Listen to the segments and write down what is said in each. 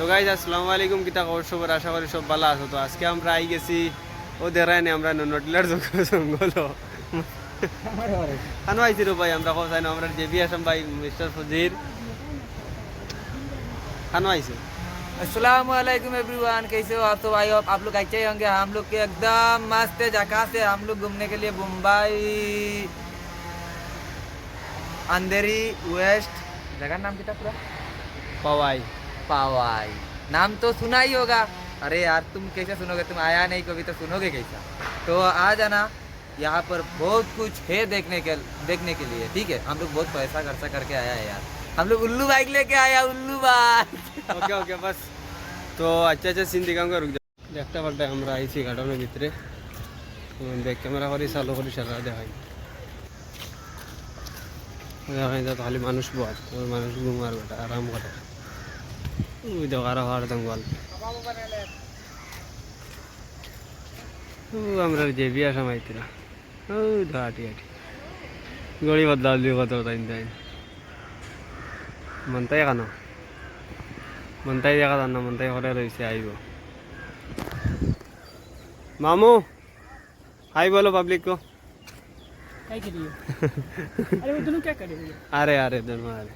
তো গাইজ আসসালামু আলাইকুম কিতা খবর সবার আশা করি সব ভালো আছো তো আজকে আমরা আই গেছি ও দেখায় আমরা নটিলার জঙ্গল খানো আইছি রে ভাই আমরা কোথায় আমরা জেবি আসাম ভাই মিস্টার ফজির খানো আইছে अस्सलाम वालेकुम एवरीवन कैसे हो आप तो भाई आप लोग अच्छे ही होंगे हम लोग के एकदम मस्त है जगह से हम लोग घूमने के लिए मुंबई अंधेरी वेस्ट जगह नाम कितना पूरा পাওয়াই पावाई। नाम तो सुना ही होगा। अरे यार, तुम कैसे सुनोगे? तुम आया नहीं कभी तो सुनोगे कैसा? तो आ जाना यहाँ पर बहुत कुछ है देखने के देखने के लिए, ठीक है? हम लोग बहुत पैसा खर्चा करके आया है यार। हम लोग उल्लू बाइक लेके आया, उल्लू बाइक। ओके ओके, बस। तो अच्छा अच्छा सीन दिखाऊँगा, रुक जा। देखते पड़ता है, हमारा इसी घाटों में भीतरे। हम्म, देख के मेरा और सालों को चल रहा है भाई। तो खाली मानुष बहुत मानुष घुमार बेटा, आराम कर। ওই দেখো আরো হার জঙ্গল ও আমরা জেবি আসাম আইতিরা ও হাঁটি হাঁটি গড়ি বদলালি কত তাই তাই মনটাই কানো মনটাই দেখা যান না মনটাই ঘরে রয়েছে আইব মামু হাই বলো পাবলিক को काय के लिए अरे वो दोनों क्या करे भैया अरे अरे दोनों अरे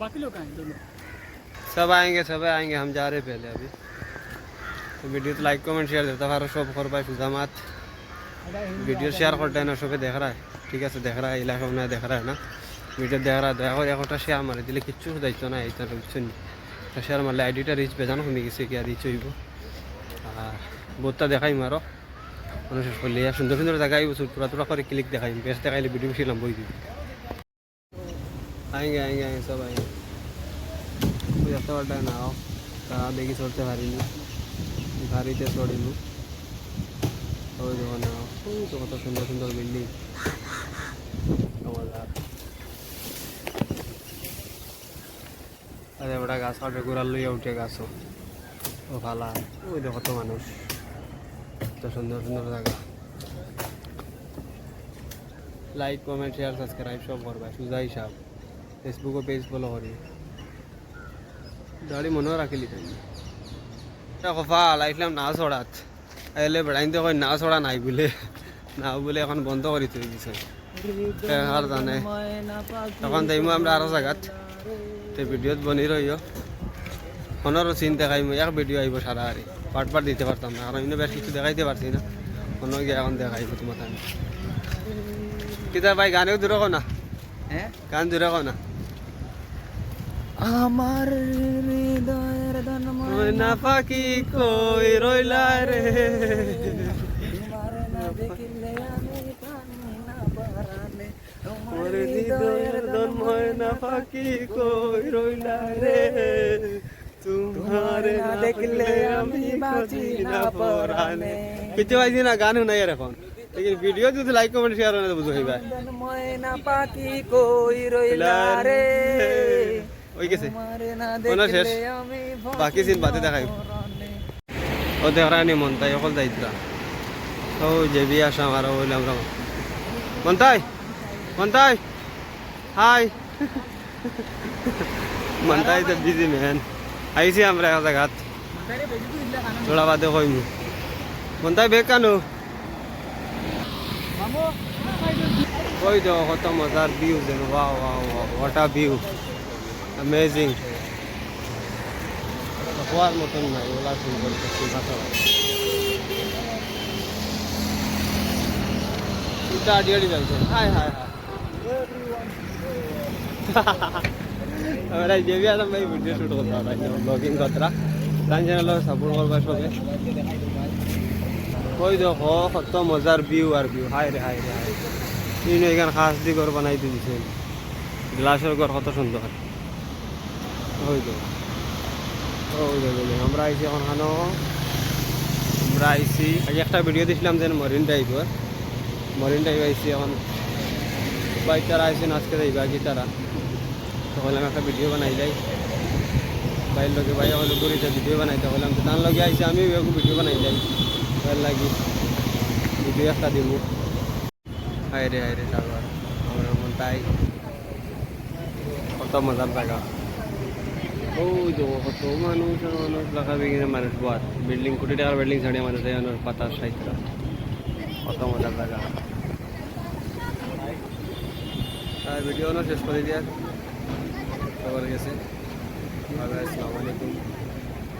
बाकी लोग आए दोनों सब आएंगे सब आएंगे, हम जा रहे पहले अभी। तो वीडियो तो लाइक कमेंट शेयर देता हमारा शॉप कर पाए सुजामात वीडियो शेयर करते हैं ना शॉपे देख रहा है। ঠিক আছে দেখ রা এলাকা মনে দেখ রা না ভিডিও দেখ রা দয়া করে একটা শেয়ার মারে দিলে কিচ্ছু দায়িত্ব না এই তার কিচ্ছু নেই শেয়ার মারলে আইডিটা রিচ বেজানো কমে গেছে কি আর রিচ হইব আর বোধটা দেখাই মারো মানুষের করলে সুন্দর সুন্দর দেখাই বছর পুরা তোরা করে ক্লিক দেখাই বেশ দেখাইলে ভিডিও বেশি লম্বই দিব আইঙ্গে আইঙ্গে আইঙ্গে সব আইঙ্গে তা দেখি ନାଳ ତା ଦେଇକି ଚଢ଼ତେ ଭାରିଲୁ ଭାରିତେ ଚଢ଼ିଲୁ ହଉ ଜଗନ୍ନାଥ কত সুন্দর সুন্দর বিল্ডিং। আরে। ওটা গাছ হবে গোড়াল লইয়া উঠে গাছও ও। ভালা। ওই দেখো তো মানুষ। এত সুন্দর সুন্দর জায়গা। লাইক কমেন্ট শেয়ার সাবস্ক্রাইব সব করবা। সুজা হিসাব ফেসবুকও পেজ ফলো করি। দাড়ি মনেও রাখিলি তাই ফাল আইসলাম না ছড়াত আইলে বেড়াইতে কই না ছড়া নাই বলে না বলে এখন বন্ধ করে থৈ দিছে আর জানে তখন যাইমু আমরা আরও জায়গাত তে ভিডিওত বনি রইও ফোনেরও চিন দেখাইমু এক ভিডিও আইব সারা আরে পার্ট পার্ট দিতে পারতাম না কারণ ইনো বেশ কিছু দেখাইতে পারছি না ফোনে গিয়ে এখন দেখাইব তোমার আমি কিতা ভাই গানেও দূরে না গান দূরে কো না আমার হৃদয়ের ধনময় না পাখি কই রইলা রে? তোমার না দেখিলে আমি পানি না তোমার হৃদয়ের না পাখি কই রইলা রে। তোমার না দেখলে আমি বাঁচি না পরানে। কিছু পাইছি না গান শুনাই আর এখন। লেকিন ভিডিও যদি লাইক কমেন্ট শেয়ার না বুঝো হইবা। ধনময় না পাখি কই রইলা রে? ওই গেছে। তোমার না কোনো শেষ? বাকি সিন বাদে দেখাই। ও দেখরানি মনতাই অকল যাইতরা ও জেবি আসাম আর বললাম রাম মনতাই মনতাই হাই। মনতাই তো বিজি ম্যান আইছি আমরা এক জায়গাত। থোড়া বাদে কইমু। মনতাই বেগ কানো। ওই তো কত মজার ভিউ যেন। Wow wow what a view amazing হওয়ার মতন নাই ওলা সুন্দর করছি ভাষা দুটা আডি আডি যাইছে হাই হাই হাই আমরা যে বি আসাম ভাই ভিডিও শুট করতে পারা ব্লগিং করতরা তান চ্যানেল সাপোর্ট করবা সবে ওই দেখো কত মজার ভিউ আর ভিউ হাই রে হাই রে হাই এখান খাস দি ঘর বানাই দিয়েছে গ্লাসের ঘর কত সুন্দর ওই দেখো ওই আমরা আইছি এখন হানো আমরা আইছি আগে একটা ভিডিও দিছিলাম যেন মরিন টাইপের মরিন টাইপ আইছি এখন। বাইক তারা আইসি আজকে যাইবা কি তারা। তখন আমি একটা ভিডিও বানাই যাই। বাইর লগে ভাই হলো ঘুরিতে ভিডিও বানাইতে হলাম তো তার লগে আইসি আমি ভিডিও বানাই যাই। ভালো লাগি ভিডিও একটা দিব। হাই রে হাই রে সাগর। আমার মন তাই। কত মজার জায়গা। ওই তো কত মানুষ মানুষ বিল্ডিং কোটি টাকার বিল্ডিং ছাড়িয়ে মানুষ মানুষ পাতার সাইতরা জায়গা আর ভিডিও শেষ করে দিয়ে সবার গেছে আসসালামু আলাইকুম